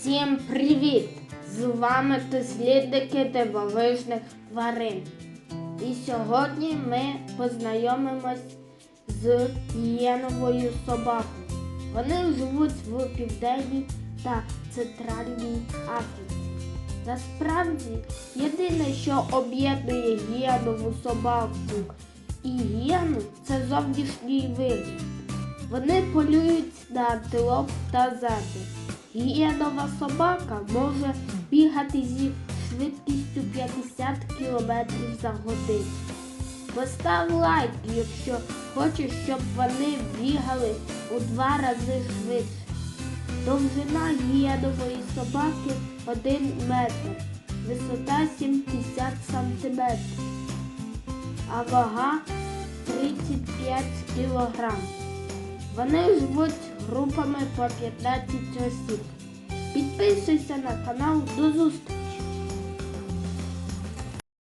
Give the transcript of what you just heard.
Всім привіт! З вами дослідники дивовижних тварин. І сьогодні ми познайомимось з гієновою собакою. Вони живуть в південній та центральній Африці. Насправді, єдине, що об'єднує гієнову собаку і гієну, це зовнішній вигляд. Вони полюють на антилоп та зебр. Гієнова собака може бігати зі швидкістю 50 км за годину. Постав лайк, якщо хочеш, щоб вони бігали у два рази швидше. Довжина гієнової собаки 1 метр, висота 70 см, а вага 35 кг. Вони живуть групами по 15 осіб. Підписуйся на канал. До зустрічі!